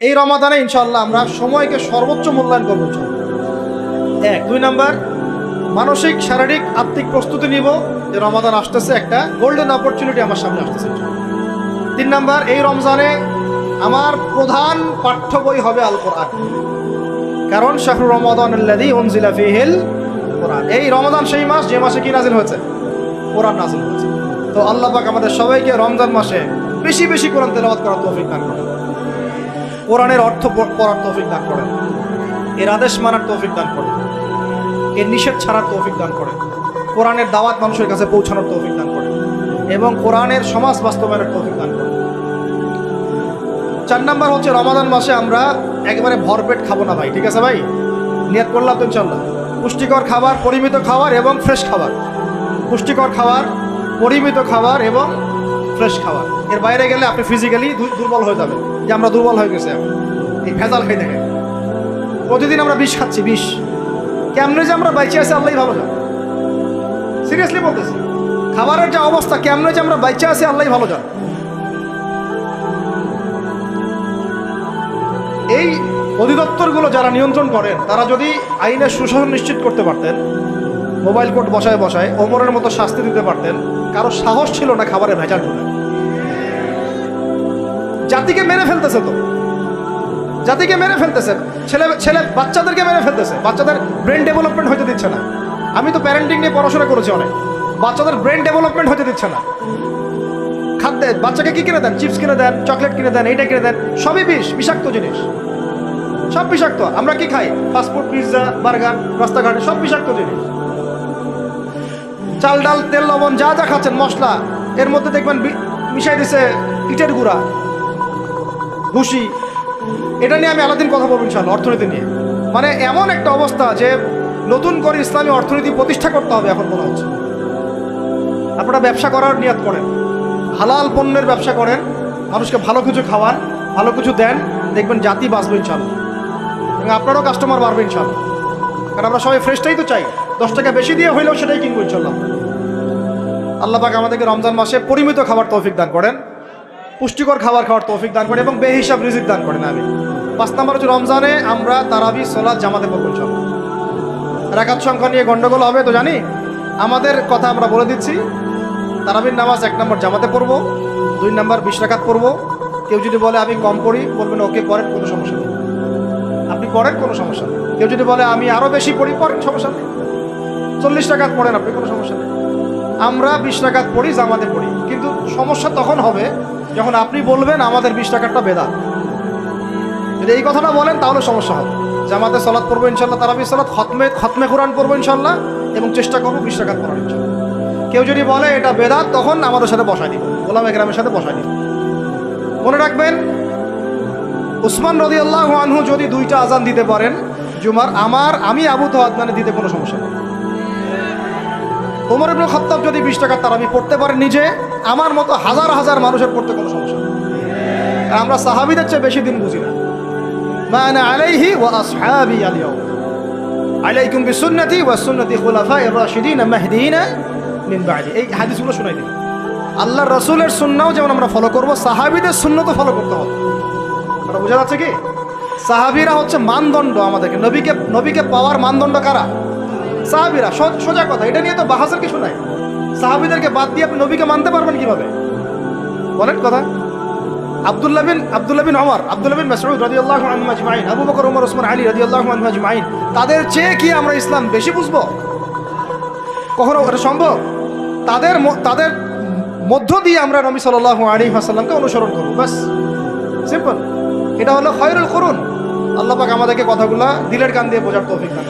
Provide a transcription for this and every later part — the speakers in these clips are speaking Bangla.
এই রমাদানে ইনশাল্লাহ আমরা সময়কে সর্বোচ্চ মূল্যায়ন করব এক। দুই নাম্বার, মানসিক, শারীরিক, আত্মিক প্রস্তুতি নিব যে রমাদান আসতেছে, একটা গোল্ডেন অপরচুনিটি আমার সামনে আসতেছে তিন নাম্বার, এই রমজানে আমার প্রধান পাঠ্য বই হবে আল কোরআন কারণ শাহরু রমাদান এই রমাদান সেই মাস, যে মাসে কি নাজিল হয়েছে? কোরআন নাজিল হয়েছে। তো আল্লাহ পাক আমাদের সবাইকে রমজান মাসে বেশি বেশি কোরআন তেলাওয়াত করার তৌফিক দান করেন। কোরআনের অর্থ পড়ার তৌফিক দান করেন। এর আদেশ মানার তৌফিক দান করেন। এর নিষেধ ছাড়ার তৌফিক দান করেন। কোরআনের দাওয়াত মানুষের কাছে পৌঁছানোর তৌফিক দান করেন এবং কোরআনের সমাজ বাস্তবায়নের তৌফিক দান করেন। চার নাম্বার হচ্ছে রমাদান মাসে আমরা একেবারে ভরপেট খাব না ভাই, ঠিক আছে ভাই? নিয়াত করলাম ইনশাল্লাহ পুষ্টিকর খাবার, পরিমিত খাবার এবং ফ্রেশ খাবার। পুষ্টিকর খাবার, পরিমিত খাবার এবং ফ্রেশ খাবার এর বাইরে গেলে আপনি ফিজিক্যালি দুর্বল হয়ে যাবেন। যে আমরা দুর্বল হয়ে গেছি এই ভেজাল খাই দেখে প্রতিদিন আমরা বিষ খাচ্ছি, বিষ। কেমনে যে আমরা বাইচে আছি আল্লাহ ভালো জান। সিরিয়াসলি বলতেছি। খাবারের যে অবস্থা, কেমনে যে আমরা বাইচে আছি আল্লাহ ভালো জান। এই অধিদপ্তরগুলো যারা নিয়ন্ত্রণ করেন, তারা যদি আইনের সুশাসন নিশ্চিত করতে পারতেন মোবাইল কোর্ট বসায় বসায় ওমরের মতো শাস্তি দিতে পারতেন। কারও সাহস ছিল না খাবারে ভেজাল ঢুকে। জাতিকে মেরে ফেলতেছে তো। জাতিকে মেরে ফেলতেছে। ছেলে ছেলে বাচ্চাদেরকে মেরে ফেলতেছে। বাচ্চাদের ব্রেন ডেভেলপমেন্ট হতে দিচ্ছে না। আমি তো প্যারেন্টিং নিয়ে পড়াশোনা করেছি অনেক। বাচ্চাদের ব্রেন ডেভেলপমেন্ট হতে দিচ্ছে না। খাদ্যে বাচ্চাকে কি কিনে দেন? চিপস কিনে দেন চকলেট কিনে দেন, এইটা কিনে দেন, সবই বিষ, বিষাক্ত জিনিস। সব বিষাক্ত। আমরা কি খাই? ফাস্টফুড পিৎজা বার্গার রাস্তাঘাটে সব বিষাক্ত জিনিস। চাল, ডাল, তেল, লবণ, যা যা খাচ্ছেন, মশলা। এর মধ্যে দেখবেন মিশাই দিছে ইটের গুঁড়া, ভুসি। এটা নিয়ে আমি আলাদিন কথা বলব ইনশাল্লাহ অর্থনীতি নিয়ে। মানে এমন একটা অবস্থা যে নতুন করে ইসলামী অর্থনীতি প্রতিষ্ঠা করতে হবে এখন মনে হচ্ছে। আপনারা ব্যবসা করার নিয়াত করেন। হালাল পণ্যের ব্যবসা করেন, মানুষকে ভালো কিছু খাওয়ান, ভালো কিছু দেন, দেখবেন জাতি বাঁচবে ইনশাল্লাহ এবং আপনারও কাস্টমার বাড়বে ইনশাল্লাহ কারণ আমরা সবাই ফ্রেশটাই তো চাই। দশ টাকা বেশি দিয়ে হইলেও সেটাই কিনবো ইনশাল্লাহ। আল্লাহ পাক আমাদেরকে রমজান মাসে পরিমিত খাবার তৌফিক দান করেন, পুষ্টিকর খাবার খাওয়ার তৌফিক দান করেন এবং বেহিসাব রিজিক দান করেন আমি পাঁচ নম্বর হচ্ছে রমজানে আমরা তারাবি সোলাদ জামাতে পড়ব ইনশাল্লাহ। রাকাত সংখ্যা নিয়ে গন্ডগোল হবে তো জানি? আমাদের কথা আমরা বলে দিচ্ছি, তারাবির নামাজ এক নম্বর জামাতে পড়ব, দুই নম্বর বিশ রাকাত পড়ব। কেউ যদি বলে আমি কম পড়ি, বলবেন ওকে পড়েন কোনো সমস্যা নেই। আপনি পড়েন কোনো সমস্যা নেই। কেউ যদি বলে আমি আরও বেশি পড়ি পড়েন সমস্যা নেই। চল্লিশ টাকাত পড়েন আপনি, কোনো সমস্যা নেই। আমরা বিশ টাকাত পড়ি, জামাতে পড়ি। কিন্তু সমস্যা তখন হবে যখন আপনি বলবেন আমাদের বিশ টাকারটা বেদা যদি এই কথাটা বলেন, তাহলে সমস্যা হবে। জামাতে সলাৎ পড়ব ইনশাল্লাহ, তারাবি সলাৎ, খতমে খতমে কোরআন পড়ব ইনশাল্লাহ, এবং চেষ্টা করব বিশ টাকাত পড়ার ইনশাল্লাহ। কেউ যদি বলে এটা বেদাত, তখন আমাদের সাথে বসাই দিব গোলাম একরামের সাথে বসাই দিব মনে রাখবেন, উসমান রদি আল্লাহ আনহু যদি দুইটা আজান দিতে পারেন, জুমার আমার, আমি আবু তো আদনানে দিতে কোনো সমস্যা নেই। ওমর ইবনুল খত্তাব যদি বিশ টাকা তার আমি পড়তে পারেন নিজে, আমার মতো হাজার হাজার মানুষের পড়তে কোনো সমস্যা আর আমরা সাহাবিদের চেয়ে বেশি দিন বুঝি না। মানে আলাইহি ওয়া আসহাবি আলিয়াউম আলাইকুম বিসুন্নতি ওয়া সুন্নতি খুলাফা আর-রাশিদিন মাহদিয়িন মিন বাদি। এই হাদিসগুলো শোনাই দিন আল্লাহর রাসূলের সুন্নাহও যেমন আমরা ফলো করব, সাহাবীদের সুন্নতও ফলো করতে হবে। এটা বোঝা যাচ্ছে কি? সাহাবীরা হচ্ছে মানদণ্ড আমাদেরকে। নবীকে নবীকে পাওয়ার মানদণ্ড কারা? সাহাবীরা সোজা কথা, এটা নিয়ে তো বাহাসের কিছু নাই। সাহাবীদেরকে বাদ দিয়ে আপনি নবীকে মানতে পারবেন কীভাবে? বলেন কথা। আব্দুল্লাহ বিন আব্দুল্লাহ বিন ওমর, আব্দুল্লাহ বিন মাসউদ রাদিয়াল্লাহু আনহু আজমাইন, আবু বকর ওমর ওসমান আলী রাদিয়াল্লাহু আনহু আজমাইন, তাদের চেয়ে কি আমরা ইসলাম বেশি বুঝব? কখনো এটা সম্ভব? তাদের তাদের মধ্য দিয়ে আমরা নবী সাল্লাল্লাহু আলাইহি ওয়াসাল্লামকে অনুসরণ করব বাস সিম্পল। এটা হলো খয়রুল করুন আল্লাহ পাক আমাদেরকে কথাগুলা দিলের কান দিয়ে বোঝার তৌফিক দান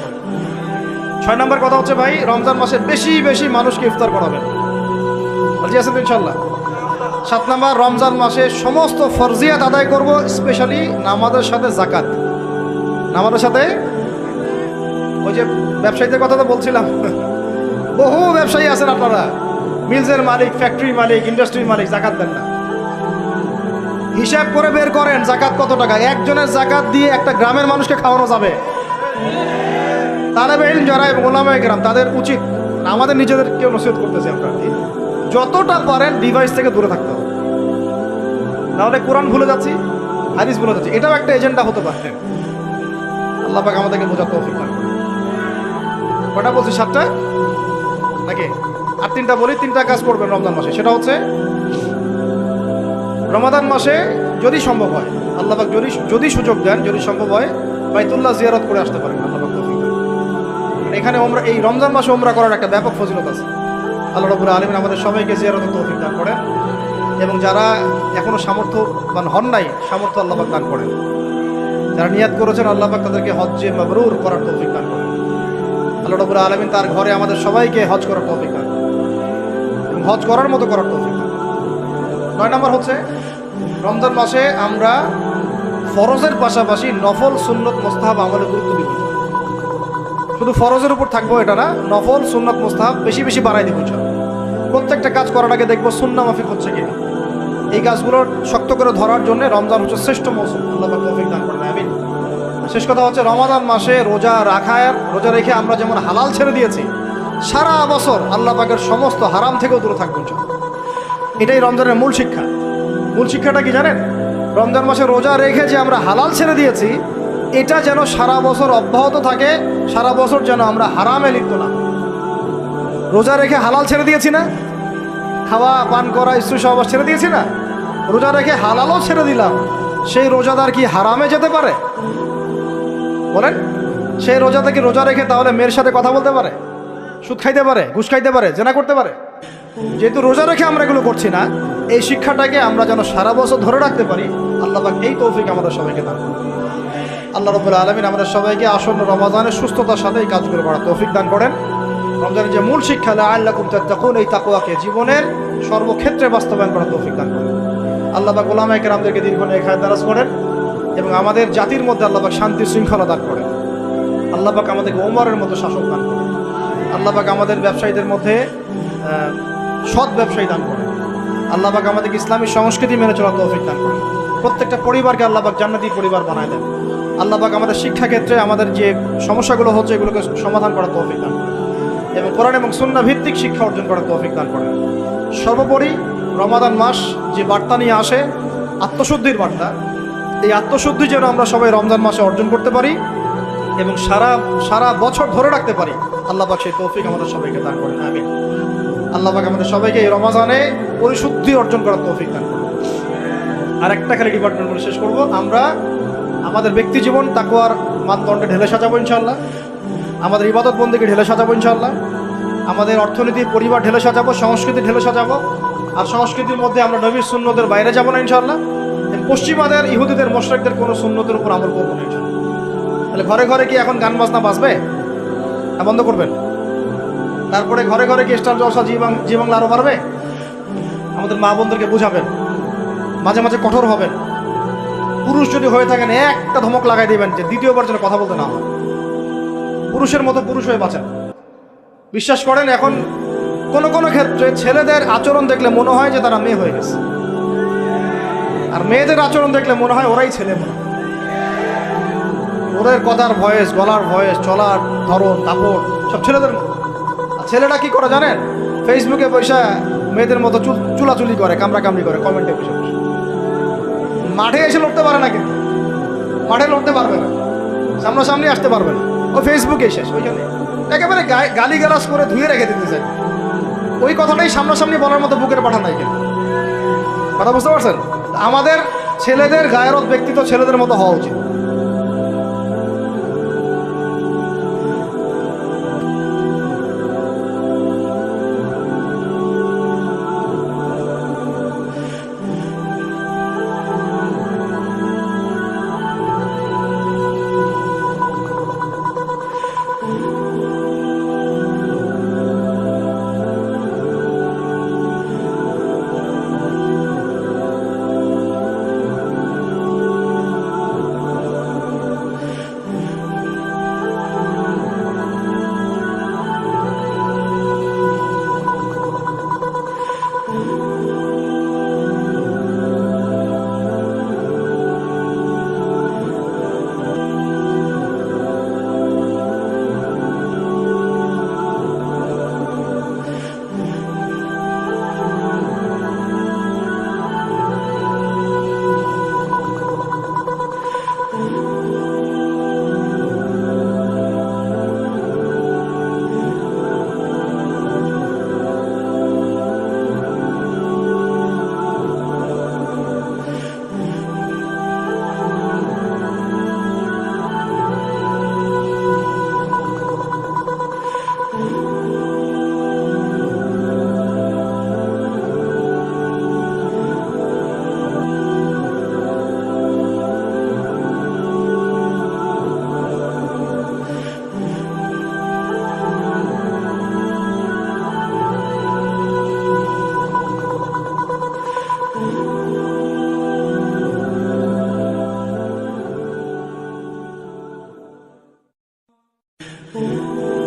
ছয় নম্বর কথা হচ্ছে ভাই, রমজান মাসে বেশি বেশি মানুষকে ইফতার করাবেন। রাজি আছেন ইনশাল্লাহ সাত নম্বর, রমজান মাসে সমস্ত ফরজিয়াত আদায় করব, স্পেশালি নামাজের সাথে জাকাত নামাজের সাথে? ওই যে ব্যবসায়ীদের কথা তো বলছিলাম। বহু ব্যবসায়ী আছেন আপনারা। মিলসের মালিক ফ্যাক্টরি মালিক, ইন্ডাস্ট্রির মালিক জাকাত দেন না। হিসাব করে বের করেন জাকাত কত টাকা? একজনের জাকাত দিয়ে একটা গ্রামের মানুষকে খাওয়ানো যাবে। তালেবে ইলম যারা এবং ওলামায়ে গ্রাম তাদের উচিত আমাদের নিজেদেরকেও নসিহত করতেছি আমরা। যতটা পারেন ডিভাইস থেকে দূরে থাকতে হবে। নাহলে কোরআন ভুলে যাচ্ছি, হাদিস ভুলে যাচ্ছি। এটাও একটা এজেন্ডা হতে পারে। আল্লাহ পাক আমাদেরকে দান করুন। কটা বলছি, সাতটা? নাকি? আর তিনটা বলি, তিনটা কাজ করবেন রমজান মাসে। সেটা হচ্ছে, রমাদান মাসে যদি সম্ভব হয়, আল্লাহ পাক যদি যদি সুযোগ দেন, যদি সম্ভব হয়, বাইতুল্লাহ জিয়ারত করে আসতে পারেন। এখানে ওমরা এই রমজান মাসে ওমরা করার একটা ব্যাপক ফজিলত আছে। আল্লাহ রবুল আলমিন আমাদের সবাইকে জিয়ারতের তৌফিক দান করেন এবং যারা এখনও সামর্থ্যবান হন নাই, সামর্থ্য আল্লাহ পাক দান করেন। যারা নিয়াত করেছেন, আল্লাহ পাক তাদেরকে হজ্জে মাবরুর করার তৌফিক দান করেন। আল্লাহ রবুল আলমিন তার ঘরে আমাদের সবাইকে হজ করার তৌফিক দান এবং হজ করার মতো করার তৌফিক দান নয় নম্বর হচ্ছে, রমজান মাসে আমরা ফরজের পাশাপাশি নফল, সুন্নত, মোস্তাহাব আমলে গুরুত্ব দিব শুধু ফরজের উপর থাকব এটা না, নফল, সুন্নত, মোস্তাহাব বেশি বেশি বাড়াই দিব। প্রত্যেকটা কাজ করার আগে দেখব সুন্না মাফিক হচ্ছে কিনা। এই কাজগুলো শক্ত করে ধরার জন্য রমজান হচ্ছে শ্রেষ্ঠ মৌসুম। আল্লাহ তৌফিক দান করেন, আমিন। শেষ কথা হচ্ছে রমাদান মাসে রোজা রাখার রোজা রেখে আমরা যেমন হালাল ছেড়ে দিয়েছি, সারা বছর আল্লাহ পাকের সমস্ত হারাম থেকেও দূরে থাকব ইনশাআল্লাহ। এটাই রমজানের মূল শিক্ষা। মূল শিক্ষাটা কি জানেন? রমজান মাসে রোজা রেখে যে আমরা হালাল ছেড়ে দিয়েছি এটা যেন সারা বছর অব্যাহত থাকে, সারা বছর যেন আমরা হারামে লিপ্ত না। রোজা রেখে হালাল ছেড়ে দিয়েছি না? খাওয়া, পান করা, স্ত্রী সহবাস ছেড়ে দিয়েছি না? রোজা রেখে হালালও ছেড়ে দিলাম। সেই রোজাদার কি হারামে যেতে পারে? বলেন, সেই রোজাতে কি রোজা রেখে তাহলে মেয়ের সাথে কথা বলতে পারে? সুদ খাইতে পারে, ঘুষ খাইতে পারে, জেনা করতে পারে? যেহেতু রোজা রেখে আমরা এগুলো করছি না, এই শিক্ষাটাকে আমরা যেন সারা বছর ধরে রাখতে পারি, আল্লাহ এই তৌফিক আমাদের সবাইকে দান। আল্লাহ রবুল্লা আলমিন আমাদের সবাইকে আসন্ন রমাজানের সুস্থতার সাথে এই কাজগুলো করার তৌফিক দান করেন। রমজানের যে মূল শিক্ষা আল্লাহ তখন এই তাকুয়াকে জীবনের সর্বক্ষেত্রে বাস্তবায়ন করার তৌফিক দান করেন। আল্লাহ পাক ওলামাইকে আমাদেরকে দীর্ঘ নিয়ে খায় দারাজ করেন এবং আমাদের জাতির মধ্যে আল্লাহবাক শান্তি শৃঙ্খলা দান করেন। আল্লাহ পাক আমাদেরকে ওমরের মতো শাসক দান করেন। আল্লাহ পাক আমাদের ব্যবসায়ীদের মধ্যে সৎ ব্যবসায়ী দান করেন। আল্লাহ পাক আমাদেরকে ইসলামী সংস্কৃতি মেনে চলার তৌফিক দান করেন। প্রত্যেকটা পরিবারকে আল্লাহ পাক জান্নাতি পরিবার বানায় দেন। আল্লাহ পাক আমাদের শিক্ষাক্ষেত্রে আমাদের যে সমস্যাগুলো হচ্ছে এগুলোকে সমাধান করার তৌফিক দান এবং কোরআন এবং সুন্না ভিত্তিক শিক্ষা অর্জন করার তৌফিক দান করেন। সর্বোপরি রমাদান মাস যে বার্তা নিয়ে আসে, আত্মশুদ্ধির বার্তা, এই আত্মশুদ্ধি যেন আমরা সবাই রমজান মাসে অর্জন করতে পারি এবং সারা সারা বছর ধরে রাখতে পারি আল্লাহ পাক সেই তৌফিক আমাদের সবাইকে দান করেন। আমি আল্লাহ পাক আমাদের সবাইকে এই রমাজানে পরিশুদ্ধি অর্জন করার তৌফিক দান করেন। আর একটা খালি ডিপার্টমেন্ট বলে শেষ করব। আমরা আমাদের ব্যক্তি জীবন তাকুয়ার মানদণ্ডে ঢেলে সাজাবো ইনশাল্লাহ আমাদের ইবাদত বন্দীকে ঢেলে সাজাবো ইনশাল্লাহ আমাদের অর্থনীতি, পরিবার ঢেলে সাজাবো, সংস্কৃতি ঢেলে সাজাবো। আর সংস্কৃতির মধ্যে আমরা নবীর শূন্যদের বাইরে যাব না ইনশাল্লাহ পশ্চিমাদের, ইহুদিদের, মোশরেকদের কোনো শূন্যতের উপর আমল করব না ইনশাল্লাহ তাহলে ঘরে ঘরে কি এখন গান বাজনা বাজবে? তা বন্ধ করবেন? তারপরে ঘরে ঘরে কি স্টার জলসা জীবন জীবন আরও বাড়বে? আমাদের মা বোনদেরকে বুঝাবেন। মাঝে মাঝে কঠোর হবেন। পুরুষ যদি হয়ে থাকেন, একটা ধমক লাগাই দিবেন যে দ্বিতীয়বার যেন কথা বলতে না হয়। পুরুষের মতো পুরুষ হয়ে বাঁচেন। বিশ্বাস করেন, এখন কোন কোন ক্ষেত্রে ছেলেদের আচরণ দেখলে মনে হয় যে তারা মেয়ে হয়ে গেছে। আর মেয়েদের আচরণ দেখলে মনে হয় ওরাই ছেলে মনে ওদের কথার ভয়েস, গলার ভয়েস, চলার ধরন কাপড় সব ছেলেদের মতো। আর ছেলেরা কি করে জানেন? ফেসবুকে পয়সা মেয়েদের মতো চুল চুলাচুলি করে কামড়া কামড়ি করে কমেন্টে বসে বসে। মাঠে এসে লড়তে পারে না কিন্তু। মাঠে লড়তে পারবে না। সামনাসামনি আসতে পারবে না। ও ফেসবুকে এসেছে ওই জন্য। একেবারে গালি গালাস করে ধুয়ে রেখে দিতে চাই ওই কথাটাই সামনাসামনি বলার মতো বুকের পাঠা নাই কিন্তু। কথা বুঝতে পারছেন? আমাদের ছেলেদের গায়েরত ব্যক্তিত্ব ছেলেদের মতো হওয়া উচিত। Ooh.